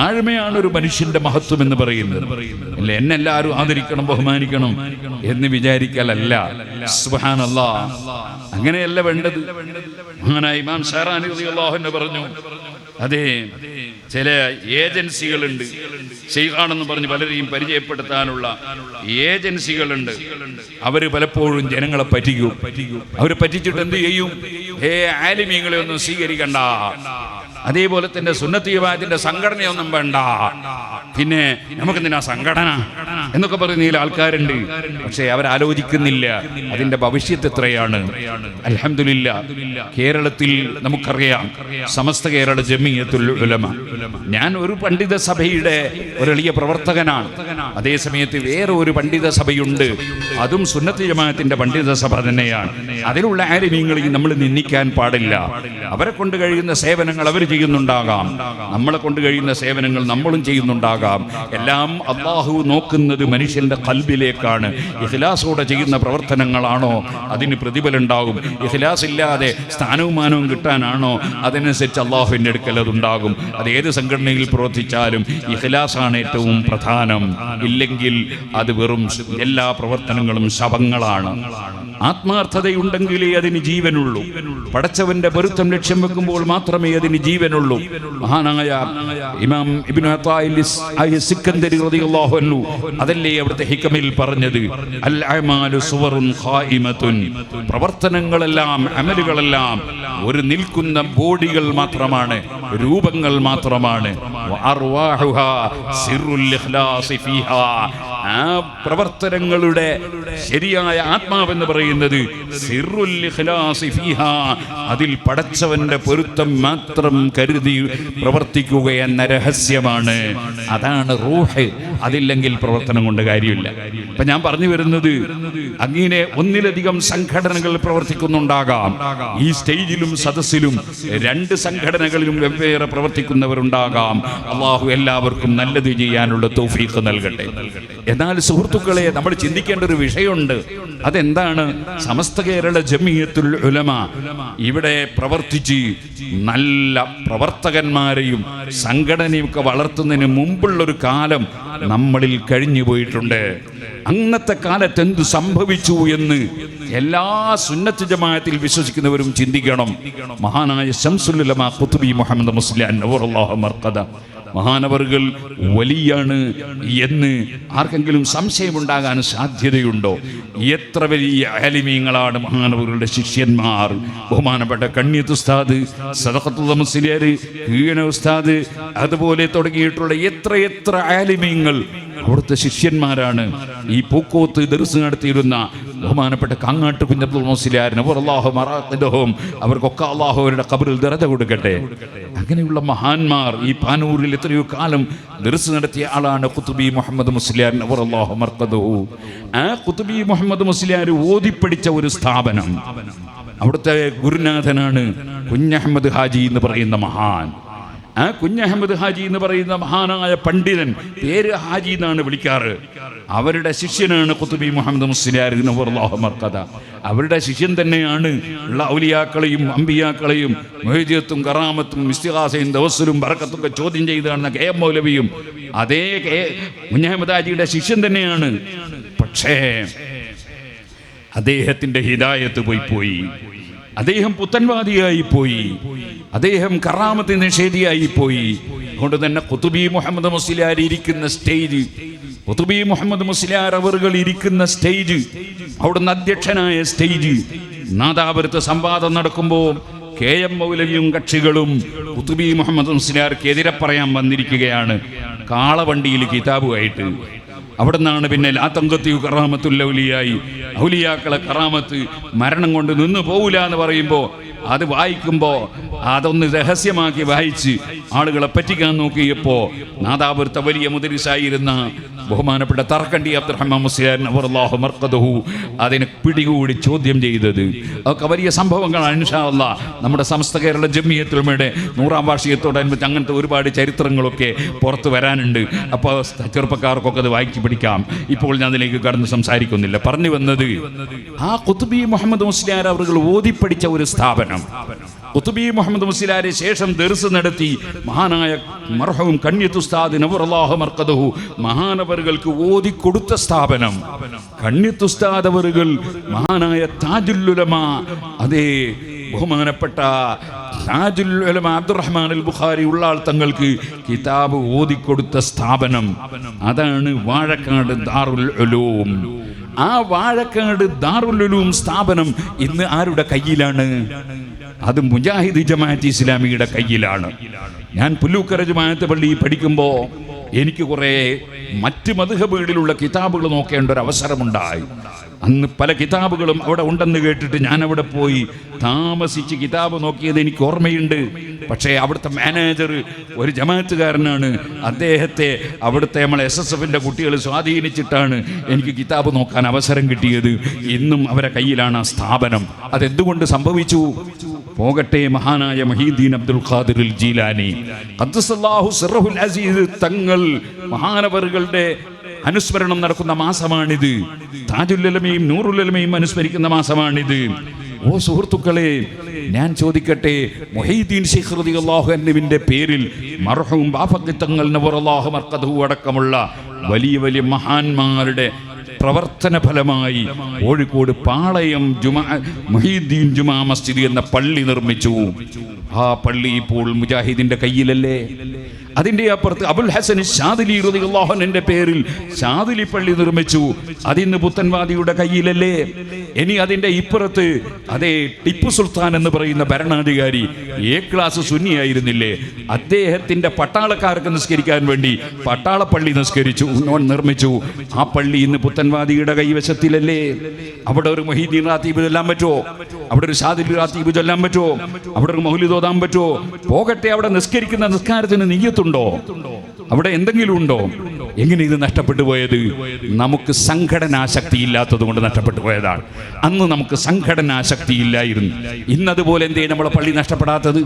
താഴ്മയാണ് ഒരു മനുഷ്യന്റെ മഹത്വം എന്ന് പറയുന്നത്. അല്ലെ? എന്നെല്ലാരും ആദരിക്കണം ബഹുമാനിക്കണം എന്ന് വിചാരിക്കലല്ല. സുഹാനല്ല അങ്ങനെയല്ല വേണ്ടത്. ഇമാം പറഞ്ഞു. അതെ ചില ഏജൻസികളുണ്ട്. ഷെയ്ഖാണെന്ന് പറഞ്ഞ് പലരെയും പരിചയപ്പെടുത്താനുള്ള ഏജൻസികളുണ്ട്. അവർ പലപ്പോഴും ജനങ്ങളെ പറ്റിക്കും. അവർ പറ്റിച്ചിട്ട് എന്ത് ചെയ്യും? ഏ ആലിമീങ്ങളെ ഒന്നും സ്വീകരിക്കണ്ട. അതേപോലെ തന്നെ സുന്നത്തി സംഘടനയൊന്നും വേണ്ട. പിന്നെ നമുക്ക് നമുക്കെന്തിനാ സംഘടന? എന്നൊക്കെ പറയുന്ന ആൾക്കാരുണ്ട്. പക്ഷെ അവരാലോചിക്കുന്നില്ല. അതിന്റെ ഭവിഷ്യത്ത് എത്രയാണ്? അലഹമില്ല കേരളത്തിൽ നമുക്കറിയാം. സമസ്ത കേരള ജമിയത്തുൽ ഉലമ. ഞാൻ ഒരു പണ്ഡിത സഭയുടെ ഒരു പ്രവർത്തകനാണ്. അതേസമയത്ത് വേറെ ഒരു പണ്ഡിത സഭയുണ്ട്. അതും സുന്നത്തി ജമാഅത്തിന്റെ പണ്ഡിത സഭ തന്നെയാണ്. അതിലുള്ള ആരും നമ്മൾ നിന്ദിക്കാൻ പാടില്ല. അവരെ കൊണ്ട് കഴിയുന്ന സേവനങ്ങൾ അവർ ചെയ്യുന്നുണ്ടാകാം. നമ്മളെ കൊണ്ട് കഴിയുന്ന സേവനങ്ങൾ നമ്മളും ചെയ്യുന്നുണ്ടാകാം. എല്ലാം അള്ളാഹു നോക്കുന്നത് മനുഷ്യന്റെ കൽബിലേക്കാണ്. ഇഖ്ലാസോടെ ചെയ്യുന്ന പ്രവർത്തനങ്ങളാണോ? അതിന് പ്രതിഫലം ഉണ്ടാകും ഇല്ലാതെ സ്ഥാനവും മാനവും കിട്ടാനാണോ? അതിനനുസരിച്ച് അള്ളാഹുവിന്റെ അടുക്കൽ അതുണ്ടാകും. അത് ഏത് സംഘടനയിൽ പ്രവർത്തിച്ചാലും ഇഖ്ലാസാണ് ഏറ്റവും പ്രധാനം. ഇല്ലെങ്കിൽ അത് വെറും എല്ലാ പ്രവർത്തനങ്ങളും ശവങ്ങളാണ്. ആത്മാർത്ഥതയുണ്ടെങ്കിലേ അതിന് ജീവനുള്ളൂ. പടച്ചവന്റെ പൊരുത്തം ലക്ഷ്യം വെക്കുമ്പോൾ മാത്രമേ അതിന് ജീവനുള്ളൂ. മഹാനായ ഇമാം സിക്കന്ദരി റളിയല്ലാഹു അൻഹു അതല്ലേ അവിടുത്തെ ഹിക്കമിൽ പറഞ്ഞത്? അൽ അഅമാലു സുവറുൻ ഖായിമതുൻ പ്രവർത്തനങ്ങളെല്ലാം അമലുകളെല്ലാം ഒരു നിൽക്കുന്ന ബോഡികൾ മാത്രമാണ്. രൂപങ്ങൾ മാത്രമാണ്. ആ പ്രവർത്തനങ്ങളുടെ ശരിയായ ആത്മാവെന്ന് പറയുന്നത് അതിൽ പടച്ചവന്റെ പൊരുത്തം മാത്രം കരുതി പ്രവർത്തിക്കുക എന്ന രഹസ്യമാണ്. അതാണ് റൂഹ്. അതില്ലെങ്കിൽ പ്രവർത്തനം കൊണ്ട് കാര്യമില്ല. ഇപ്പൊ ഞാൻ പറഞ്ഞു വരുന്നത് അങ്ങനെ ഒന്നിലധികം സംഘടനകൾ പ്രവർത്തിക്കുന്നുണ്ടാകാം. ഈ സ്റ്റേജിലും സദസ്സിലും രണ്ട് സംഘടനകളിലും വെവ്വേറെ പ്രവർത്തിക്കുന്നവരുണ്ടാകാം. അള്ളാഹു എല്ലാവർക്കും നല്ലത് ചെയ്യാനുള്ള തൗഫീഖ് നൽകട്ടെ. എന്നാൽ സുഹൃത്തുക്കളെ നമ്മൾ ചിന്തിക്കേണ്ട ഒരു വിഷയമുണ്ട്. അതെന്താണ്? സമസ്ത കേരള ജമിയത്തുൽ ഉലമ ഇവിടെ പ്രവർത്തിച്ച് നല്ല പ്രവർത്തകന്മാരെയും സംഘടനയും ഒക്കെ വളർത്തുന്നതിന് മുമ്പുള്ളൊരു കാലം നമ്മളിൽ കഴിഞ്ഞു പോയിട്ടുണ്ട് അന്നത്തെ കാലത്ത് എന്ത് സംഭവിച്ചു എന്ന് എല്ലാ സുന്നത്ത് ജമാഅത്തിൽ വിശ്വസിക്കുന്നവരും ചിന്തിക്കണം. മഹാനായ ശംസുല്ലമ കുത്തുബി മുഹമ്മദ് മുസ്ലിം മഹാനവറുകൾ വലിയാണ് എന്ന് ആർക്കെങ്കിലും സംശയമുണ്ടാകാൻ സാധ്യതയുണ്ടോ? എത്ര വലിയ ആലിമീങ്ങളാണ് മഹാനവറുകളുടെ ശിഷ്യന്മാർ? ബഹുമാനപ്പെട്ട കണ്ണിയത്ത് ഉസ്താദ് സദഖത്തുള്ള ഈണ ഉസ്താദ് അതുപോലെ തുടങ്ങിയിട്ടുള്ള എത്ര എത്ര ആലിമീങ്ങൾ അവിടുത്തെ ശിഷ്യന്മാരാണ് ഈ പൂക്കോത്ത് ദർസ് നടത്തിയിരുന്ന ബഹുമാനപ്പെട്ട കാങ്ങാട്ട് അള്ളാഹു മറാഖിദഹും അവർക്കൊക്കെ അള്ളാഹു അവരുടെ കബറിൽ ദറജ കൊടുക്കട്ടെ. അങ്ങനെയുള്ള മഹാന്മാർ ഈ പാനൂരിൽ എത്രയോ കാലം ദർസ് നടത്തിയ ആളാണ് കുത്തുബി മുഹമ്മദ് മർക്കദഹു. ആ കുത്തുബി മുഹമ്മദ് മുസ്ലിയാർ ഓതിപ്പടിച്ച ഒരു സ്ഥാപനം. അവിടുത്തെ ഗുരുനാഥനാണ് കുഞ്ഞഹമ്മദ് ഹാജി എന്ന് പറയുന്ന മഹാൻ. ആ കുഞ്ഞഹമ്മദ് ഹാജി എന്ന് പറയുന്ന മഹാനായ പണ്ഡിതൻ പേര് ഹാജി എന്നാണ് വിളിക്കാറ്. അവരുടെ ശിഷ്യനാണ് കുത്തുബി മുഹമ്മദ് മുസ്ലിയാർ അവരുടെ ശിഷ്യൻ തന്നെയാണ് ഉള്ള ഔലിയാക്കളെയും അമ്പിയാക്കളെയും മൊഹീദിയത്തും കറാമത്തും മിസ്തികാസയും ദവസലും ബറക്കത്തും ഒക്കെ ചോദ്യം ചെയ്ത് കാണുന്ന കെ എം മൗലവിയും അതേ കെ കുഞ്ഞഹമ്മദ് ഹാജിയുടെ ശിഷ്യൻ തന്നെയാണ്. പക്ഷേ അദ്ദേഹത്തിന്റെ ഹിദായത്ത് പോയി പോയി. അദ്ദേഹം പുത്തൻവാദിയായി പോയി. അദ്ദേഹം കറാമത്ത് നിഷേധിയായി പോയി. അതുകൊണ്ട് തന്നെ കുത്തുബി മുഹമ്മദ് മുസ്ലിയാർ ഇരിക്കുന്ന സ്റ്റേജ് കുത്തുബി മുഹമ്മദ് മുസ്ലിയാർ അവറുകൾ ഇരിക്കുന്ന സ്റ്റേജ് അവിടുന്ന് അധ്യക്ഷനായ സ്റ്റേജ് നാദാപുരത്ത് സംവാദം നടക്കുമ്പോൾ കെ എം മൗലവിയും കക്ഷികളും കുത്തുബി മുഹമ്മദ് മുസ്ലിയാർക്ക് എതിരെ പറയാൻ വന്നിരിക്കുകയാണ്. കാളവണ്ടിയിൽ കിതാബുമായിട്ട്. അവിടെ നിന്നാണ് പിന്നെ ലാത്തങ്കത്തി കറാമത്തുല്ലൗലിയായി ഔലിയാക്കളെ കറാമത്ത് മരണം കൊണ്ട് നിന്ന് പോവില്ല എന്ന് പറയുമ്പോൾ അത് വായിക്കുമ്പോൾ അതൊന്ന് രഹസ്യമാക്കി വായിച്ച് ആളുകളെ പറ്റിക്കാൻ നോക്കിയപ്പോൾ നാദാപുരത്തെ വലിയ മുതിരിസായിരുന്ന ബഹുമാനപ്പെട്ട തർക്കണ്ടി അബ്ദുറഹ്മാൻ മുസ്ലിയാൻ അതിനെ പിടികൂടി ചോദ്യം ചെയ്തത്. അതൊക്കെ വലിയ സംഭവങ്ങളാണ് ഇൻഷാ അല്ലാ നമ്മുടെ സമസ്ത കേരള ജമ്മിയത്തുമയുടെ നൂറാം വാർഷികത്തോടനുബന്ധിച്ച് അങ്ങനത്തെ ഒരുപാട് ചരിത്രങ്ങളൊക്കെ പുറത്ത് വരാനുണ്ട്. അപ്പോൾ ചെറുപ്പക്കാർക്കൊക്കെ അത് വായിച്ചു പിടിക്കാം ഇപ്പോൾ ഞാൻ അതിലേക്ക് കടന്ന് സംസാരിക്കുന്നില്ല. പറഞ്ഞു വന്നത് ആ കുത്തുബി മുഹമ്മദ് മുസ്ലിയാർ അവർ ഓതിപ്പടിച്ച ഒരു സ്ഥാപനം. സ്ഥാപനം. കുത്തുബി മുഹമ്മദ് മുസ്ലാരി ശേഷം ദർസ് നടത്തി മഹാനായ മർഹവും കണ്യത്തുസ്താദ് നവറുല്ലാഹു മർക്കദഹു മഹാനവറുകൾക്ക് ഓതിക്കൊടുത്ത സ്ഥാപനം. കണ്യത്തുസ്താദ് അവറുകൾ മഹാനായ താജുല്ലുലമ അതേ ബഹുമാനപ്പെട്ട താജുല്ലുലമ അബ്ദുറഹ്മാൻ അൽ ബുഖാരി ഉള്ളാൾ തങ്ങൾക്ക് കിതാബ് ഓതിക്കൊടുത്ത സ്ഥാപനം. അതാണ് വാഴക്കാട് ദാറുൽ ഉലൂം. ആ വാഴക്കാട് ദാറുൽ ഉലൂം സ്ഥാപനം ഇന്ന് ആരുടെ കയ്യിലാണ്? അത് മുജാഹിദ് ജമാഅത്ത് ഇസ്ലാമിയുടെ കയ്യിലാണ്. ഞാൻ പുല്ലൂക്കര ജമാഅത്ത് പള്ളി പഠിക്കുമ്പോൾ എനിക്ക് കുറേ മറ്റ് മധുഹബുകളിലുള്ള കിതാബുകൾ നോക്കേണ്ട ഒരു അവസരമുണ്ടായി. അന്ന് പല കിതാബുകളും അവിടെ ഉണ്ടെന്ന് കേട്ടിട്ട് ഞാൻ അവിടെ പോയി താമസിച്ച് കിതാബ് നോക്കിയത് എനിക്ക് ഓർമ്മയുണ്ട്. പക്ഷേ അവിടുത്തെ മാനേജർ ഒരു ജമാഅത്തുകാരനാണ്. അദ്ദേഹത്തെ അവിടുത്തെ നമ്മൾ എസ് എസ് എഫിന്റെ കുട്ടികൾ സ്വാധീനിച്ചിട്ടാണ് എനിക്ക് കിതാബ് നോക്കാൻ അവസരം കിട്ടിയത്. ഇന്നും അവരെ കയ്യിലാണ് ആ സ്ഥാപനം. അതെന്തുകൊണ്ട് സംഭവിച്ചു? പോകട്ടെ മഹാനായ മഹീദ്ദീൻ അബ്ദുൽ ഖാദിർ ജീലാനി. തങ്ങൾ മഹാനവറുകളുടെ അനുസ്മരണം നടക്കുന്ന മാസമാണിത്. താജുല്ലമയും നൂറുല്ലമയും അനുസ്മരിക്കുന്ന മാസമാണിത്. ഓ സുഹൃത്തുക്കളെ ഞാൻ ചോദിക്കട്ടെ മൊഹീദ്ദീൻ പേരിൽ മർഹവും അടക്കമുള്ള വലിയ വലിയ മഹാന്മാരുടെ പ്രവർത്തന ഫലമായി കോഴിക്കോട് പാളയം ജുമാ മൊഹീദ്ദീൻ ജുമാ മസ്ജിദ് എന്ന പള്ളി നിർമ്മിച്ചു. ആ പള്ളി ഇപ്പോൾ മുജാഹിദിന്റെ കയ്യിലല്ലേ? അതിന്റെ അപ്പുറത്ത് അബുൽ ഹസൻ ഷാദിലി റളിയല്ലാഹുവിന്റെ പേരിൽ ഷാദിലി പള്ളി നിർമ്മിച്ചു. അതിന്ന് പുത്തൻവാദിയുടെ കയ്യിലല്ലേ? ഇനി അതിന്റെ ഇപ്പുറത്ത് അതേ ടിപ്പു സുൽത്താൻ എന്ന് പറയുന്ന ഭരണാധികാരി എ ക്ലാസ് സുന്നിയായിരുന്നില്ലേ അദ്ദേഹത്തിന്റെ പട്ടാളക്കാർക്ക് നിസ്കരിക്കാൻ വേണ്ടി പട്ടാളപ്പള്ളി നിസ്കരിച്ചു നിർമ്മിച്ചു. ആ പള്ളി ഇന്ന് പുത്തൻവാദിയുടെ കൈവശത്തിലല്ലേ? അവിടെ ഒരു മൊഹീദ്ദീൻ റാത്തീബ് ചൊല്ലാൻ പറ്റുമോ? അവിടെ ഒരു ഷാദിൽ റാത്തീബ് ചൊല്ലാൻ പറ്റുമോ? അവിടെ ഒരു മൗലിദ് തോതാൻ പറ്റുമോ? പോകട്ടെ അവിടെ നിസ്കരിക്കുന്ന നിസ്കാരത്തിന് നീയത്തുണ്ടോ അവിടെ എന്തെങ്കിലും ഉണ്ടോ? എങ്ങനെ ഇത് നഷ്ടപ്പെട്ടു പോയത്? നമുക്ക് സംഘടനാശക്തി ഇല്ലാത്തത് കൊണ്ട് നഷ്ടപ്പെട്ടു പോയതാണ്. അന്ന് നമുക്ക് സംഘടനാശക്തി ഇല്ലായിരുന്നു ഇന്നതുപോലെ എന്തേ നമ്മളെ പള്ളി നഷ്ടപ്പെടാത്തത്?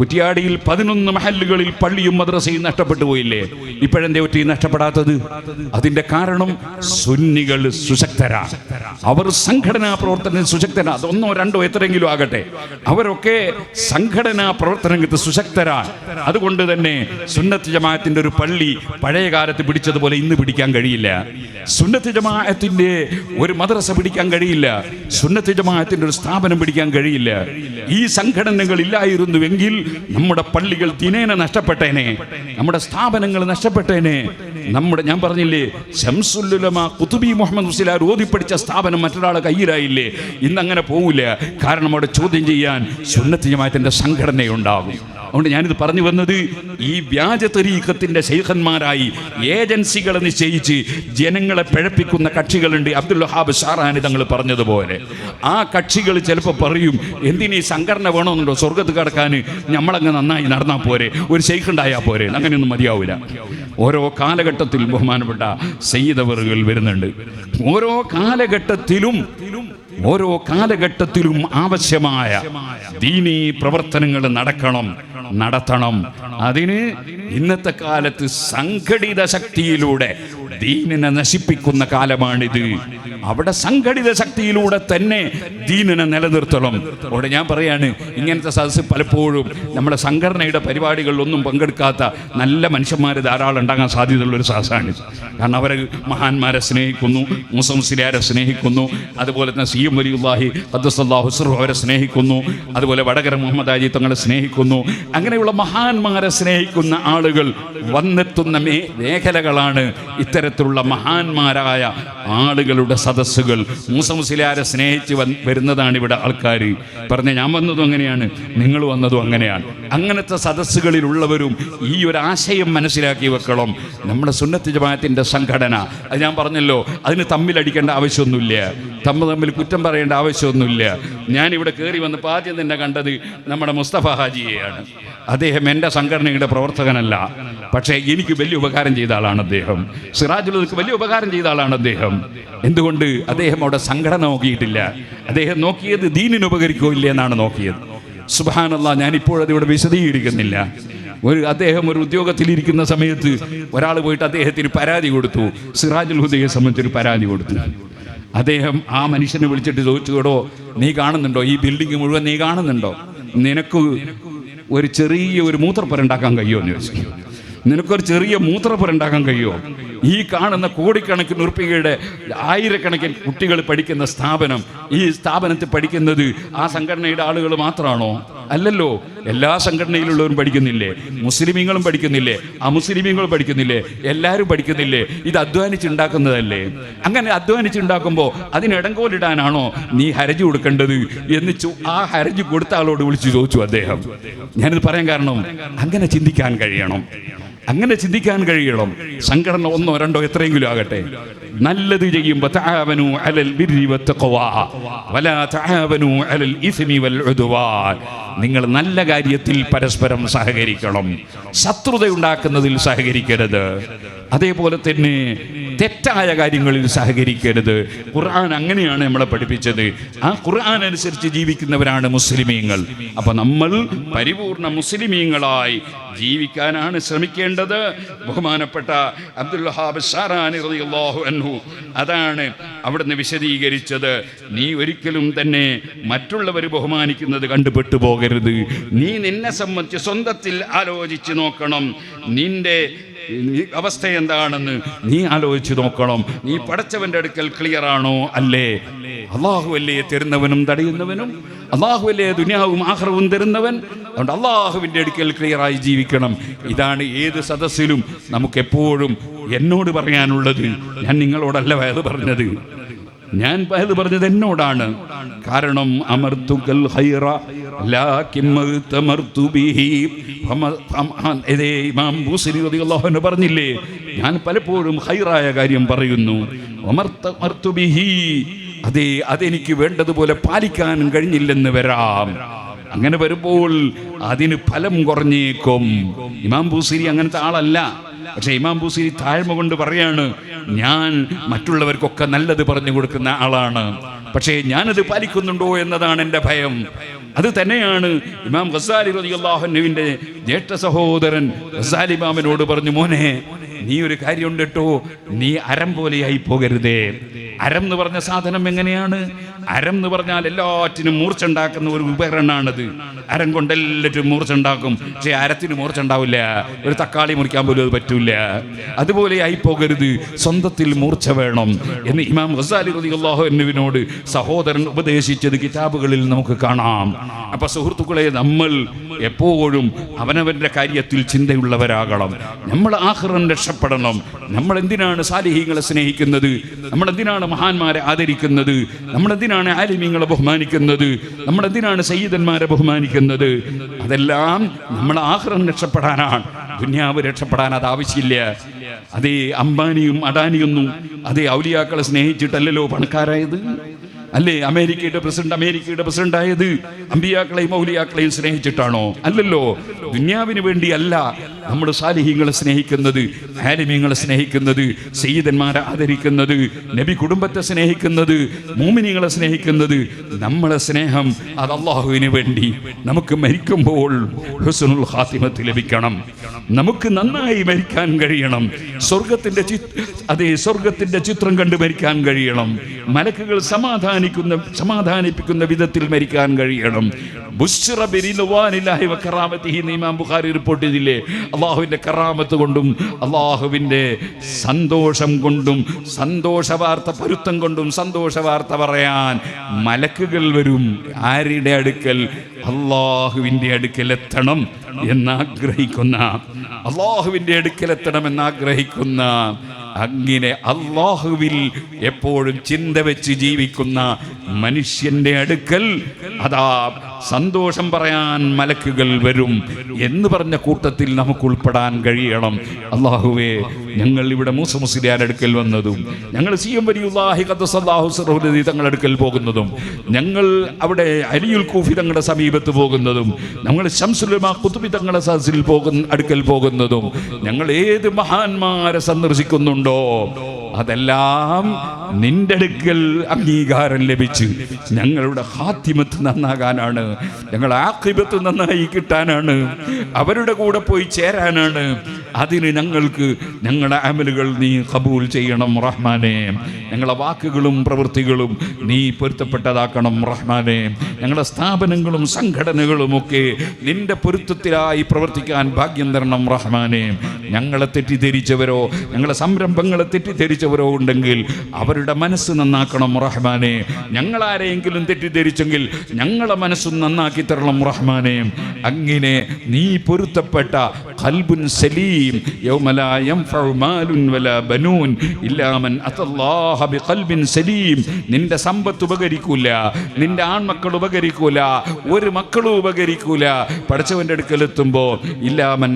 കുറ്റിയാടിയിൽ പതിനൊന്ന് മഹല്ലുകളിൽ പള്ളിയും മദ്രസയും നഷ്ടപ്പെട്ടു പോയില്ലേ? ഇപ്പോഴെന്തേ ഒറ്റ നഷ്ടപ്പെടാത്തത്? അതിന്റെ കാരണം സുന്നികൾ സുശക്തരാ അവർ സംഘടനാ പ്രവർത്തനം സുശക്തരാ അതൊന്നോ രണ്ടോ എത്രയെങ്കിലും ആകട്ടെ. അവരൊക്കെ സംഘടനാ പ്രവർത്തനങ്ങൾക്ക് സുശക്തരാ അതുകൊണ്ട് തന്നെ സുന്നത്ത് ജമാഅത്തിന്റെ ഒരു പള്ളി പഴയ കാലത്ത് പിടിച്ചതുപോലെ ഇന്ന് പിടിക്കാൻ കഴിയില്ല. സുന്നത്ത് ജമാഅത്തിന്റെ ഒരു മദ്രസ പിടിക്കാൻ കഴിയില്ല. സുന്നത്ത് ജമാഅത്തിന്റെ ഒരു സ്ഥാപനം പിടിക്കാൻ കഴിയില്ല. ഈ സംഘടനകൾ ഇല്ലായിരുന്നുവെങ്കിൽ നമ്മുടെ പള്ളികൾ ദിനേന നഷ്ടപ്പെട്ടേനെ. നമ്മുടെ സ്ഥാപനങ്ങൾ നഷ്ടപ്പെട്ടേനെ. നമ്മുടെ ഞാൻ പറഞ്ഞില്ലേ ശംസുല്ലുലമ കുത്തുബി മുഹമ്മദ് മുസ്ലിയാർ ഓതിപ്പടിച്ച സ്ഥാപനം മറ്റൊരാളെ കയ്യിലായില്ലേ? ഇന്ന് അങ്ങനെ പോവില്ല. കാരണം അവിടെ ചോദ്യം ചെയ്യാൻ സുന്നത്ത് ജമാഅത്തിന്റെ സംഘടനയുണ്ടാകും. അതുകൊണ്ട് ഞാനിത് പറഞ്ഞു വന്നത് ഈ വ്യാജ തരീഖത്തിന്റെ ശൈഖന്മാരായി ഏജൻസികളെ നിശ്ചയിച്ച് ജനങ്ങളെ പിഴപ്പിക്കുന്ന കക്ഷികളുണ്ട്. അബ്ദുൽ വഹാബ് ഷാറാനി തങ്ങൾ പറഞ്ഞതുപോലെ. ആ കക്ഷികൾ ചിലപ്പോൾ പറയും എന്തിനീ സംഘടന വേണമെന്നുണ്ടോ? സ്വർഗത്ത് കടക്കാൻ നമ്മളങ്ങ് നന്നായി നടന്നാൽ പോരെ. ഒരു ശൈഖ് ഉണ്ടായാൽ പോരെ. അങ്ങനെയൊന്നും മതിയാവില്ല ഓരോ കാലഘട്ടത്തിൽ ബഹുമാനപ്പെട്ട സയ്യിദവറുകൾ വരുന്നുണ്ട്. ഓരോ കാലഘട്ടത്തിലും ഓരോ കാലഘട്ടത്തിലും ആവശ്യമായ ദീനീ പ്രവർത്തനങ്ങൾ നടക്കണം. നടത്തണം. അതിന് ഇന്നത്തെ കാലത്ത് സംഘടിത ശക്തിയിലൂടെ ദീനിനെ നശിപ്പിക്കുന്ന കാലമാണിത്. അവിടെ സംഘടിത ശക്തിയിലൂടെ തന്നെ ദീനിനെ നിലനിർത്തണം. അവിടെ ഞാൻ പറയാണ് ഇങ്ങനത്തെ സദസ്സ് പലപ്പോഴും നമ്മുടെ സംഘടനയുടെ പരിപാടികളിലൊന്നും പങ്കെടുക്കാത്ത നല്ല മനുഷ്യന്മാർ ധാരാളം ഉണ്ടാകാൻ സാധ്യതയുള്ള ഒരു സദസ്സാണ്. കാരണം അവരെ മഹാന്മാരെ സ്നേഹിക്കുന്നു മുസംസിലാരെ സ്നേഹിക്കുന്നു അതുപോലെ തന്നെ സി എം വലിയുല്ലാഹി അബ്ദുസല്ലാഹുസ്രു അവരെ സ്നേഹിക്കുന്നു അതുപോലെ വടകര മുഹമ്മദ് അജി തങ്ങളെ സ്നേഹിക്കുന്നു. അങ്ങനെയുള്ള മഹാന്മാരെ സ്നേഹിക്കുന്ന ആളുകൾ വന്നെത്തുന്ന മേഖലകളാണ് ഇത്തരത്തിലുള്ള മഹാന്മാരായ ആളുകളുടെ സദസ്സുകൾ. മൂസമുസിലാരെ സ്നേഹിച്ച് വരുന്നതാണ് ഇവിടെ ആൾക്കാർ പറഞ്ഞ ഞാൻ വന്നതും അങ്ങനെയാണ് നിങ്ങൾ വന്നതും അങ്ങനെയാണ്. അങ്ങനത്തെ സദസ്സുകളിലുള്ളവരും ഈ ഒരു ആശയം മനസ്സിലാക്കി വെക്കണം. നമ്മുടെ സുന്നത്ത് ജമാഅത്തിന്റെ സംഘടന അത് ഞാൻ പറഞ്ഞല്ലോ അതിന് തമ്മിലടിക്കേണ്ട ആവശ്യമൊന്നുമില്ല. തമ്മിൽ തമ്മിൽ കുറ്റം പറയേണ്ട ആവശ്യമൊന്നുമില്ല. ഞാനിവിടെ കയറി വന്നപ്പോൾ ആദ്യം തന്നെ കണ്ടത് നമ്മുടെ മുസ്തഫ ഹാജിയെയാണ്. അദ്ദേഹം എന്റെ സംഘടനയുടെ പ്രവർത്തകനല്ല. പക്ഷേ എനിക്ക് വലിയ ഉപകാരം ചെയ്ത ആളാണ് അദ്ദേഹം. സിറാജുലക്ക് വലിയ ഉപകാരം ചെയ്ത ആളാണ് അദ്ദേഹം. എന്തുകൊണ്ട്? അദ്ദേഹം അവിടെ സംഘടന നോക്കിയിട്ടില്ല. അദ്ദേഹം നോക്കിയത് ദീനിന് ഉപകരിക്കോ ഇല്ല എന്നാണ് നോക്കിയത്. സുബാനല്ല ഞാനിപ്പോഴത് ഇവിടെ വിശദീകരിക്കുന്നില്ല. ഒരു അദ്ദേഹം ഒരു ഉദ്യോഗത്തിലിരിക്കുന്ന സമയത്ത് ഒരാൾ പോയിട്ട് അദ്ദേഹത്തിന് പരാതി കൊടുത്തു. സിറാജുൽ ഹുദയെ സംബന്ധിച്ചൊരു പരാതി കൊടുത്തു. അദ്ദേഹം ആ മനുഷ്യനെ വിളിച്ചിട്ട് ചോദിച്ചു കേടോ നീ കാണുന്നുണ്ടോ? ഈ ബിൽഡിംഗ് മുഴുവൻ നീ കാണുന്നുണ്ടോ? നിനക്ക് ഒരു ചെറിയ ഒരു മൂത്രപ്പുര ഉണ്ടാക്കാൻ കഴിയുമോ? എന്ന് ചോദിച്ചു. നിനക്കൊരു ചെറിയ മൂത്രപ്പുര ഉണ്ടാക്കാൻ കഴിയുമോ? ഈ കാണുന്ന കോടിക്കണക്കിന് ഉറുപ്പികയുടെ ആയിരക്കണക്കിന് കുട്ടികൾ പഠിക്കുന്ന സ്ഥാപനം ഈ സ്ഥാപനത്തിൽ പഠിക്കുന്നത് ആ സംഘടനയുടെ ആളുകൾ മാത്രമാണോ? അല്ലല്ലോ എല്ലാ സംഘടനയിലുള്ളവരും പഠിക്കുന്നില്ലേ? മുസ്ലിമീങ്ങളും പഠിക്കുന്നില്ലേ? അമുസ്ലിമീങ്ങളും പഠിക്കുന്നില്ലേ? എല്ലാവരും പഠിക്കുന്നില്ലേ? ഇത് അധ്വാനിച്ചുണ്ടാക്കുന്നതല്ലേ? അങ്ങനെ അധ്വാനിച്ചുണ്ടാക്കുമ്പോൾ അതിനിടങ്കോലിടാനാണോ നീ ഹരജി കൊടുക്കേണ്ടത് എന്ന് ആ ഹരജി കൊടുത്ത ആളോട് വിളിച്ചു ചോദിച്ചു അദ്ദേഹം. ഞാനിത് പറയാൻ കാരണം അങ്ങനെ ചിന്തിക്കാൻ കഴിയണം. അങ്ങനെ ചിന്തിക്കാൻ കഴിയണം. സംഘടന ഒന്നോ രണ്ടോ എത്രയെങ്കിലും ആകട്ടെ. നല്ലത് ചെയ്യുമ്പോൾ അലൽ വലാ അലൽ ഇസ്മി വൽ നിങ്ങൾ നല്ല കാര്യത്തിൽ പരസ്പരം സഹകരിക്കണം. ശത്രുത ഉണ്ടാക്കുന്നതിൽ സഹകരിക്കരുത്. അതേപോലെ തന്നെ തെറ്റായ കാര്യങ്ങളിൽ സഹകരിക്കരുത്. ഖുർആൻ അങ്ങനെയാണ് നമ്മളെ പഠിപ്പിച്ചത്. ആ ഖുർആൻ അനുസരിച്ച് ജീവിക്കുന്നവരാണ് മുസ്ലിമീങ്ങൾ. അപ്പൊ നമ്മൾ പരിപൂർണ മുസ്ലിമീങ്ങളായി ജീവിക്കാനാണ് ശ്രമിക്കേണ്ടത്. ബഹുമാനപ്പെട്ട അബ്ദുൽ അൻഹു അതാണ് അവിടുന്ന് വിശദീകരിച്ചത്. നീ ഒരിക്കലും തന്നെ മറ്റുള്ളവർ ബഹുമാനിക്കുന്നത് കണ്ടുപെട്ടു പോകരുത്. നീ നിന്നെ സംബന്ധിച്ച് സ്വന്തത്തിൽ ആലോചിച്ച് നോക്കണം. നിന്റെ അവസ്ഥ എന്താണെന്ന് നീ ആലോചിച്ച് നോക്കണം. നീ പടച്ചവന്റെ അടുക്കൽ ക്ലിയർ ആണോ? അല്ലേ? അള്ളാഹു അല്ലേ തരുന്നവനും തടയുന്നവനും അള്ളാഹു അല്ലേ ദുനിയാവും ആഹ്റവും തരുന്നവൻ. അതുകൊണ്ട് അള്ളാഹുവിന്റെ അടുക്കൽ ക്ലിയർ ആയി ജീവിക്കണം. ഇതാണ് ഏത് സദസ്സിലും നമുക്ക് എപ്പോഴും എന്നോട് പറയാനുള്ളത്. ഞാൻ നിങ്ങളോടല്ല വയത് പറഞ്ഞത്. ഞാൻ അത് പറഞ്ഞത് എന്നോടാണ്. കാരണം അമർത്തുകൽ ഹൈറ പറഞ്ഞില്ലേ? ഞാൻ പലപ്പോഴും ഹൈറായ കാര്യം പറയുന്നു. അതെ അതെനിക്ക് വേണ്ടതുപോലെ പാലിക്കാനും കഴിഞ്ഞില്ലെന്ന് വരാം. അങ്ങനെ വരുമ്പോൾ അതിന് ഫലം കുറഞ്ഞേക്കും. ഇമാം ബൂസിരി അങ്ങനത്തെ ആളല്ല. പക്ഷെ ഇമാം ബുസീരി താഴ്മ കൊണ്ട് പറയാണ് ഞാൻ മറ്റുള്ളവർക്കൊക്കെ നല്ലത് പറഞ്ഞു കൊടുക്കുന്ന ആളാണ്. പക്ഷേ ഞാനത് പാലിക്കുന്നുണ്ടോ എന്നതാണ് എന്റെ ഭയം. അത് തന്നെയാണ് ഇമാം ഗസാലി റളിയല്ലാഹുവിന്റെ ജ്യേഷ്ഠ സഹോദരൻ ഗസാലി ഇമാമിനോട് പറഞ്ഞു മോനെ നീ ഒരു കാര്യം കേട്ടോ നീ അരം പോലെയായി പോകരുതേ. അരം എന്ന് പറഞ്ഞ സാധനം എങ്ങനെയാണ്? അരം എന്ന് പറഞ്ഞാൽ എല്ലാറ്റിനും മൂർച്ച ഉണ്ടാക്കുന്ന ഒരു ഉപകരണമാണത് അരം കൊണ്ട് എല്ലാറ്റും മൂർച്ച ഉണ്ടാക്കും പക്ഷേ അരത്തിന് മൂർച്ച ഉണ്ടാവില്ല ഒരു തക്കാളി മുറിക്കാൻ പോലും അത് പറ്റൂല. അതുപോലെ ആയി പോകരുത് സ്വന്തത്തിൽ മൂർച്ച വേണം എന്ന് ഇമാം ഗസാലി റളിയല്ലാഹു അൻഹുവിനോട് സഹോദരൻ ഉപദേശിച്ചത് കിതാബുകളിൽ നമുക്ക് കാണാം. അപ്പൊ സുഹൃത്തുക്കളെ നമ്മൾ എപ്പോഴും അവനവന്റെ കാര്യത്തിൽ ചിന്തയുള്ളവരാകണം. നമ്മൾ ആഹ്റം രക്ഷപ്പെടണം. നമ്മൾ എന്തിനാണ് സാലിഹീങ്ങളെ സ്നേഹിക്കുന്നത്? നമ്മൾ എന്തിനാണ് മഹാന്മാരെ ആദരിക്കുന്നത്. നമ്മളെന്തിനാണ് ആലിമീങ്ങളെ ബഹുമാനിക്കുന്നത്? നമ്മളെന്തിനാണ് സയ്യിദന്മാരെ ബഹുമാനിക്കുന്നത്? അതെല്ലാം നമ്മൾ ആഹ്റം രക്ഷപ്പെടാനാണ്. ദുന്യാവ് രക്ഷപ്പെടാൻ അത് ആവശ്യമില്ല. അതേ അംബാനിയും അഡാനിയൊന്നും അതേ ഔലിയാക്കളെ സ്നേഹിച്ചിട്ടല്ലല്ലോ പണക്കാരായത്? അല്ലേ? അമേരിക്കയുടെ പ്രസിഡന്റ് അമേരിക്കയുടെ പ്രസിഡന്റ് ആയത് അമ്പിയാക്കളെയും മൗലിയാക്കളെയും സ്നേഹിച്ചിട്ടാണോ? അല്ലല്ലോ. ദുന്യാവിന് വേണ്ടിയല്ല. നമ്മൾ സാലിഹ്യങ്ങളെ സ്നേഹിക്കുന്നത് ഹാലിമ്യങ്ങളെ സ്നേഹിക്കുന്നത് സയ്യിദന്മാരെ ആദരിക്കുന്നത് നബി കുടുംബത്തെ സ്നേഹിക്കുന്നത് മൂമിനികളെ സ്നേഹിക്കുന്നത് നമ്മളെ സ്നേഹം അത് അള്ളാഹുവിന് വേണ്ടി നമുക്ക് മരിക്കുമ്പോൾ ഹുസനുൽ ഹാത്തിമത്ത് ലഭിക്കണം. നമുക്ക് നന്നായി മരിക്കാൻ കഴിയണം. സ്വർഗത്തിന്റെ ചി- അതെ സ്വർഗത്തിന്റെ ചിത്രം കണ്ട് മരിക്കാൻ കഴിയണം. മലക്കുകൾ സമാധാനിക്കുന്ന സമാധാനിപ്പിക്കുന്ന വിധത്തിൽ മരിക്കാൻ കഴിയണം. ബുശ്റ ബിരിലുവാനില്ലാഹി വകറാമത്തിഹി നീമാം ബുഖാരി റിപ്പോർട്ട് ചെയ്തില്ലേ? അള്ളാഹുവിന്റെ കറാമത്ത് കൊണ്ടും അള്ളാഹുവിന്റെ സന്തോഷം കൊണ്ടും സന്തോഷ വാർത്ത പൊരുത്തം കൊണ്ടും സന്തോഷ വാർത്ത പറയാൻ മലക്കുകൾ വരും. ആരുടെ അടുക്കൽ? അള്ളാഹുവിന്റെ അടുക്കൽ എത്തണം എന്നാഗ്രഹിക്കുന്ന അള്ളാഹുവിന്റെ അടുക്കൽ എത്തണം എന്നാഗ്രഹിക്കുന്ന അങ്ങനെ അള്ളാഹുവിൽ എപ്പോഴും ചിന്ത വെച്ച് ജീവിക്കുന്ന മനുഷ്യന്റെ അടുക്കൽ അതാ സന്തോഷം പറയാൻ മലക്കുകൾ വരും എന്ന് പറഞ്ഞ കൂട്ടത്തിൽ നമുക്ക് ഉൾപ്പെടാൻ കഴിയണം. അള്ളാഹുവേ ഞങ്ങൾ ഇവിടെ മൂസ മുസ്ലിയാൻ അടുക്കൽ വന്നതും ഞങ്ങൾ സി എം ഖദ്ദസല്ലാഹു സിർറുഹുൽ തങ്ങളുടെ അടുക്കൽ പോകുന്നതും ഞങ്ങൾ അവിടെ അലിയുൽ കൂഫി തങ്ങളുടെ സമീപത്ത് പോകുന്നതും ഞങ്ങൾ ശംസുലമ കുത്തുബി തങ്ങളുടെ സദസ്സിൽ പോകുന്ന അടുക്കൽ പോകുന്നതും ഞങ്ങൾ ഏത് മഹാന്മാരെ സന്ദർശിക്കുന്നുണ്ടോ അതെല്ലാം നിന്റെ അടുക്കൽ അംഗീകാരം ലഭിച്ചു ഞങ്ങളുടെ ഹാത്തിമത്ത് നന്നാകാനാണ് ഞങ്ങൾ ആക്രിപത്ത് നന്നായി കിട്ടാനാണ് അവരുടെ കൂടെ പോയി ചേരാനാണ്. അതിന് ഞങ്ങൾക്ക് ഞങ്ങളുടെ അമലുകൾ നീ കബൂൽ ചെയ്യണം റഹ്മാനെ. ഞങ്ങളുടെ വാക്കുകളും പ്രവൃത്തികളും നീ പൊരുത്തപ്പെട്ടതാക്കണം റഹ്മാനെ. ഞങ്ങളുടെ സ്ഥാപനങ്ങളും സംഘടനകളും ഒക്കെ നിന്റെ പൊരുത്തത്തിലായി പ്രവർത്തിക്കാൻ ഭാഗ്യം തരണം റഹ്മാനെ. ഞങ്ങളെ തെറ്റിദ്ധരിച്ചവരോ ഞങ്ങളുടെ സംരംഭങ്ങളെ തെറ്റിദ്ധരിച്ചവരോ ഉണ്ടെങ്കിൽ അവരുടെ മനസ്സ് നന്നാക്കണം റഹ്മാനെ. ഞങ്ങളാരെയെങ്കിലും തെറ്റിദ്ധരിച്ചെങ്കിൽ ഞങ്ങളെ മനസ്സും നന്നാക്കി തരണം റഹ്മാനെ. അങ്ങനെ നീ പൊരുത്തപ്പെട്ട ഖൽബുൻ സലീം ബനൂൻ ഇല്ലാമൻ ബിഖൽബിൻ സലീം. നിന്റെ സമ്പത്ത് ഉപകരിക്കൂല നിന്റെ ആൺമക്കൾ ഉപകരിക്കൂല ഒരു മക്കളും ഉപകരിക്കൂല. പഠിച്ചവന്റെ അടുക്കൽ എത്തുമ്പോൾ ഇല്ലാമൻ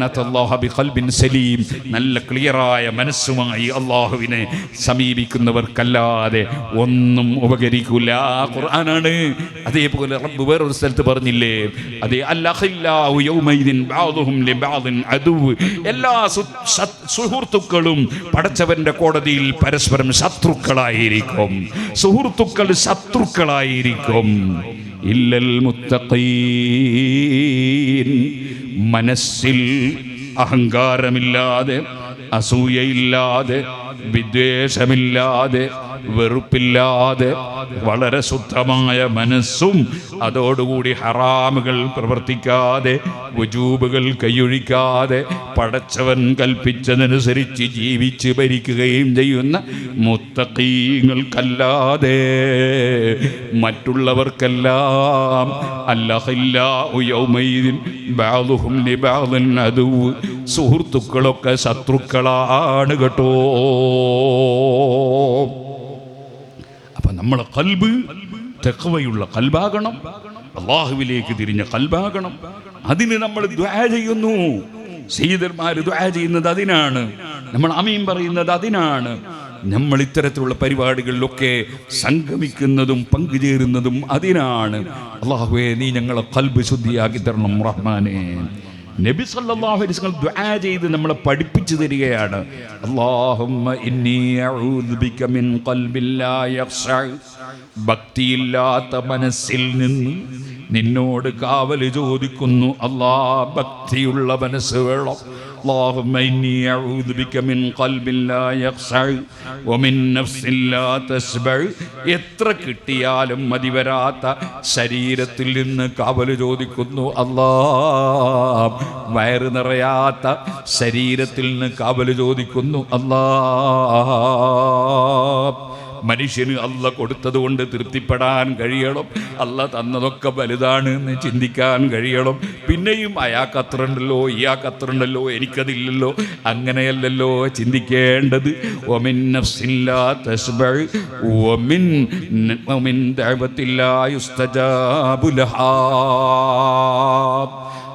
ബിഖൽബിൻ സലീം നല്ല ക്ലിയറായ മനസ്സുമായി അള്ളാഹുവിനെ സമീപിക്കുന്നവർക്കല്ലാതെ ഒന്നും ഉപകരിക്കൂല. ഖുർആനാണ്. അതേപോലെ റബ്ബ് വേറൊരു സ്ഥലത്ത് പറഞ്ഞില്ലേ? അതേ എല്ലാ സുഹൃത്തുക്കളും പടച്ചവന്റെ കോടതിയിൽ പരസ്പരം ശത്രുക്കളായിരിക്കും. സുഹൃത്തുക്കൾ ശത്രുക്കളായിരിക്കും. ഇല്ലൽ മുത്തഖീൻ. മനസ്സിൽ അഹങ്കാരമില്ലാതെ അസൂയയില്ലാതെ വിദ്വേഷമില്ലാതെ വെറുപ്പില്ലാതെ വളരെ ശുദ്ധമായ മനസ്സും അതോടുകൂടി ഹറാമുകൾ പ്രവർത്തിക്കാതെ വുജൂബുകൾ കൈയൊഴിക്കാതെ പടച്ചവൻ കൽപ്പിച്ചതനുസരിച്ച് ജീവിച്ച് ഭരിക്കുകയും ചെയ്യുന്ന മുത്തക്കീങ്ങൾക്കല്ലാതെ മറ്റുള്ളവർക്കെല്ലാം അല്ലഹില്ലാഹു സുഹൃത്തുക്കളൊക്കെ ശത്രുക്കളാണ് കേട്ടോ. നമ്മളെ കൽബ് തെക്കവയുള്ള കൽബാകണം അള്ളാഹുവിലേക്ക് തിരിഞ്ഞ കൽബാകണം. അതിന് നമ്മൾ ചെയ്യുന്നു. സീതന്മാർ ദ്വാ ചെയ്യുന്നത് അതിനാണ്. നമ്മൾ അമീൻ പറയുന്നത് അതിനാണ്. നമ്മൾ ഇത്തരത്തിലുള്ള പരിപാടികളിലൊക്കെ സംഗമിക്കുന്നതും പങ്കുചേരുന്നതും അതിനാണ്. അള്ളാഹുവേ നീ ഞങ്ങളെ കൽബ് ശുദ്ധിയാക്കി തരണം റഹ്മാനെ. നബി സല്ലല്ലാഹു അലൈഹി വസല്ലം ദുആ ചെയ്ത് നമ്മളെ പഠിപ്പിച്ചു തരികയാണ്. അല്ലാഹുമ്മ ഇന്നി അഊദു ബിക മിൻ ഭക്തിയില്ലാത്ത മനസ്സിൽ നിന്ന് നിന്നോട് കാവല് ചോദിക്കുന്നു അല്ലാ ഭക്തിയുള്ള മനസ്സ് വേണം اللهم إني أعوذ بك من قلب لا يخشع ومن نفس لا تشبع എത്ര കിട്ടിയാലും മതി വരാത്ത ശരീരത്തിൽ നിന്ന് കാവല് ചോദിക്കുന്നു അല്ലാ വയറ് നിറയാത്ത ശരീരത്തിൽ നിന്ന് കാവല് ചോദിക്കുന്നു അല്ലാ മനുഷ്യന് അല്ല കൊടുത്തത് കൊണ്ട് തൃപ്തിപ്പെടാൻ കഴിയണം. അല്ല തന്നതൊക്കെ വലുതാണ് എന്ന് ചിന്തിക്കാൻ കഴിയണം. പിന്നെയും അയാൾക്ക് അത്ര ഉണ്ടല്ലോ അത്ര ഉണ്ടല്ലോ എനിക്കതില്ലല്ലോ അങ്ങനെയല്ലല്ലോ ചിന്തിക്കേണ്ടത്. ഒമിൻ ഒമിൻ ഒമിൻ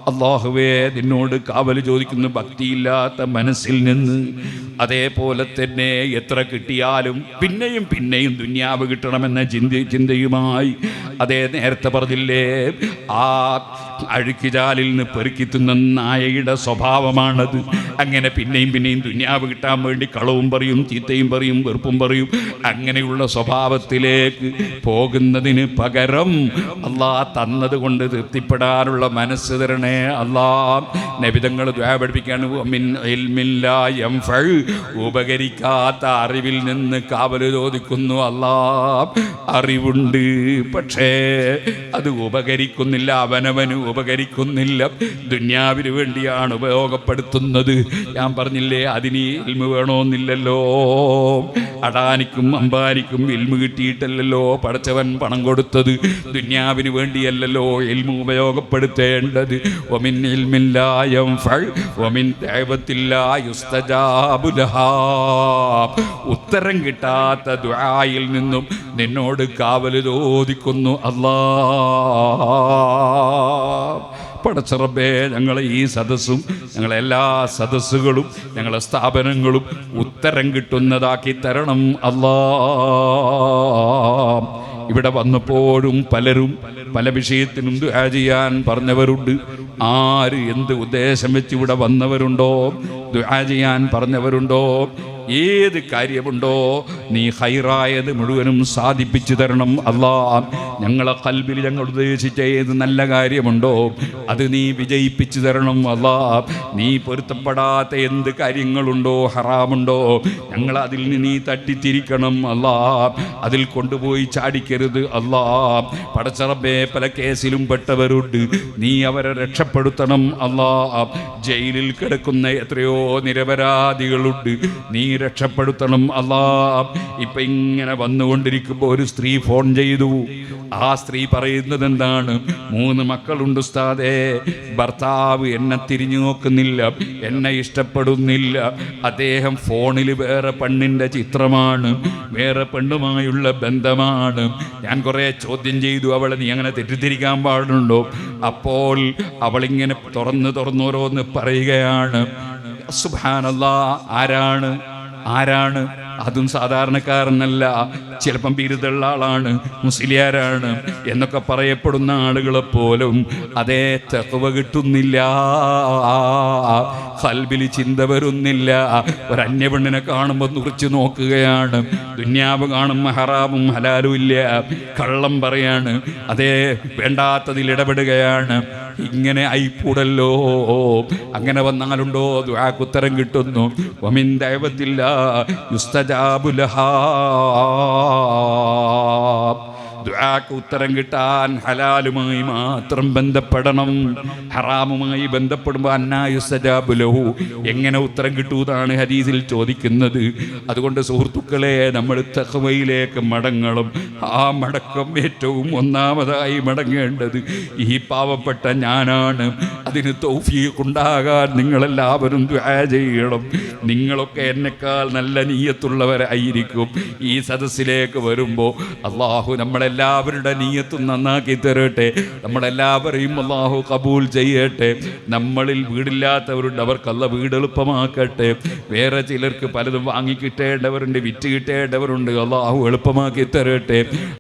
അള്ളാഹുവേ നിന്നോട് കാവൽ ചോദിക്കുന്ന ഭക്തിയില്ലാത്ത മനസ്സിൽ നിന്ന് അതേപോലെ തന്നെ എത്ര കിട്ടിയാലും പിന്നെയും പിന്നെയും ദുന്യാവ് കിട്ടണമെന്ന ചിന്തി ചിന്തയുമായി അതേ നേരത്തെ പറഞ്ഞില്ലേ? ആ അഴുക്കിചാലിൽ നിന്ന് പെറുക്കിത്തുന്ന തിന്ന നായയുടെ സ്വഭാവമാണത്. അങ്ങനെ പിന്നെയും പിന്നെയും ദുന്യാവ് കിട്ടാൻ വേണ്ടി കളവും പറയും ചീത്തയും പറയും വെറുപ്പും പറയും. അങ്ങനെയുള്ള സ്വഭാവത്തിലേക്ക് പോകുന്നതിന് പകരം അള്ളാ തന്നത് കൊണ്ട് തൃപ്തിപ്പെടാനുള്ള മനസ്സ് തരണേ. അള്ളാ നബിതങ്ങൾ പഠിപ്പിക്കാണ് മിൻ ഇൽമിൻ ലാ യൻഫഉ. ഉപകരിക്കാത്ത അറിവിൽ നിന്ന് കാവൽ ചോദിക്കുന്നു അല്ലാ. അറിവുണ്ട് പക്ഷേ അത് ഉപകരിക്കുന്നില്ല. അവനവന് ഉപകരിക്കുന്നില്ല. ദുന്യാവിന് വേണ്ടിയാണ് ഉപയോഗപ്പെടുത്തുന്നത്. ഞാൻ പറഞ്ഞില്ലേ അതിന് ഇൽമു വേണമെന്നില്ലല്ലോ അടാനിക്കും അമ്പാനിക്കും ഇൽമു കിട്ടിയിട്ടല്ലല്ലോ പടച്ചവൻ പണം കൊടുത്തത്. ദുന്യാവിന് വേണ്ടിയല്ലല്ലോ ഇൽമു ഉപയോഗപ്പെടുത്തേണ്ടത്. ഒമിൻ ينفع ومن വമിൻ لا يستجاب لها. ഉത്തരം കിട്ടാത്ത ദുആയിൽ നിന്നും നിന്നോട് കാവൽ ചോദിക്കുന്നു അല്ലാ പടച്ചറബേ ഞങ്ങളെ ഈ സദസ്സും ഞങ്ങളെ എല്ലാ സദസ്സുകളും ഞങ്ങളെ സ്ഥാപനങ്ങളും ഉത്തരം കിട്ടുന്നതാക്കി തരണം അല്ലാ ഇവിടെ വന്നപ്പോഴും പലരും പല വിഷയത്തിനും ദുആ ചെയ്യാൻ പറഞ്ഞവരുണ്ട്. ആര് എന്ത് ഉദ്ദേശം വെച്ച് ഇവിടെ വന്നവരുണ്ടോ? ദുആ ചെയ്യാൻ പറഞ്ഞവരുണ്ടോ? ഏത് കാര്യമുണ്ടോ നീ ഹൈറായത് മുഴുവനും സാധിപ്പിച്ചു തരണം അല്ലാ. ഞങ്ങളെ കൽബിൽ ഞങ്ങൾ ഉദ്ദേശിച്ച ഏത് നല്ല കാര്യമുണ്ടോ അത് നീ വിജയിപ്പിച്ചു തരണം അല്ലാ. നീ പൊരുത്തപ്പെടാത്ത എന്ത് കാര്യങ്ങളുണ്ടോ ഹറാമുണ്ടോ ഞങ്ങൾ അതിൽ നിന്ന് നീ തട്ടിത്തിരിക്കണം അല്ലാ. അതിൽ കൊണ്ടുപോയി ചാടിക്കരുത് അല്ലാ. പടച്ചറബേ പല കേസിലും പെട്ടവരുണ്ട്. നീ അവരെ രക്ഷപ്പെടുത്തണം അല്ലാ. ജയിലിൽ കിടക്കുന്ന എത്രയോ നിരപരാധികളുണ്ട്. നീ രക്ഷപ്പെടുത്തണം. അല്ലാ ഇപ്പൊ ഇങ്ങനെ വന്നുകൊണ്ടിരിക്കുമ്പോൾ ഒരു സ്ത്രീ ഫോൺ ചെയ്തു. ആ സ്ത്രീ പറയുന്നത് എന്താണ്? മൂന്ന് മക്കളുണ്ട് ഉസ്താദേ ഭർത്താവ് എന്നെ തിരിഞ്ഞു നോക്കുന്നില്ല എന്നെ ഇഷ്ടപ്പെടുന്നില്ല. അദ്ദേഹം ഫോണിൽ വേറെ പെണ്ണിന്റെ ചിത്രമാണ് വേറെ പെണ്ണുമായുള്ള ബന്ധമാണ്. ഞാൻ കുറേ ചോദ്യം ചെയ്തു അവളെ നീ അങ്ങനെ തെറ്റിദ്ധരിക്കാൻ പാടുണ്ടോ? അപ്പോൾ അവളിങ്ങനെ തുറന്ന് തുറന്നോരോന്ന് പറയുകയാണ്. സുബാനല്ലാ ആരാണ്? ആരാണ്? അതും സാധാരണക്കാരനല്ല. ചിലപ്പം ബിരുദുള്ള ആളാണ് മുസ്ലിയാരാണ് എന്നൊക്കെ പറയപ്പെടുന്ന ആളുകളെ പോലും അതേ തെക്കവ കിട്ടുന്നില്ല. കൽബിൽ ചിന്ത വരുന്നില്ല. ഒരു കാണുമ്പോൾ നുറിച്ച് നോക്കുകയാണ്. ദുന്യാവ് കാണും ഹറാമും ഹലാലും ഇല്ല. കള്ളം പറയാണ്. അതേ വേണ്ടാത്തതിൽ ഇടപെടുകയാണ്. ഇങ്ങനെ അയിപ്പൂടല്ലോ അങ്ങനെ വന്നാലുണ്ടോ? ദ്വാക്കുത്തരം കിട്ടുന്നു. ഒമിൻ ദൈവത്തില്ല യുസ്തജാബുലഹാ Bob. ദുആക്ക് ഉത്തരം കിട്ടാൻ ഹലാലുമായി മാത്രം ബന്ധപ്പെടണം. ഹറാമുമായി ബന്ധപ്പെടുമ്പോൾ അന്നായുസജാബുലഹു എങ്ങനെ ഉത്തരം കിട്ടൂന്നാണ് ഹദീസിൽ ചോദിക്കുന്നത്. അതുകൊണ്ട് സുഹൃത്തുക്കളെ നമ്മൾ തഹവയിലേക്ക് മടങ്ങണം. ആ മടക്കം ഏറ്റവും ഒന്നാമതായി മടങ്ങേണ്ടത് ഈ പാവപ്പെട്ട ഞാനാണ്. അതിന് തൗഫീഖുണ്ടാകാൻ നിങ്ങളെല്ലാവരും ദുആ ചെയ്യണം. നിങ്ങളൊക്കെ എന്നെക്കാൾ നല്ല നീയത്തുള്ളവരായിരിക്കും. ഈ സദസ്സിലേക്ക് വരുമ്പോൾ അള്ളാഹു നമ്മളെല്ലാവരുടെ നീയത്തും നന്നാക്കി തരട്ടെ. നമ്മളെല്ലാവരെയും അള്ളാഹു കബൂൽ ചെയ്യട്ടെ. നമ്മളിൽ വീടില്ലാത്തവരുണ്ട് അവർക്കല്ല വീട് എളുപ്പമാക്കട്ടെ. വേറെ ചിലർക്ക് പലതും വാങ്ങി കിട്ടേണ്ടവരുണ്ട് വിറ്റ് കിട്ടേണ്ടവരുണ്ട്. അള്ളാഹു എളുപ്പമാക്കി തരട്ടെ.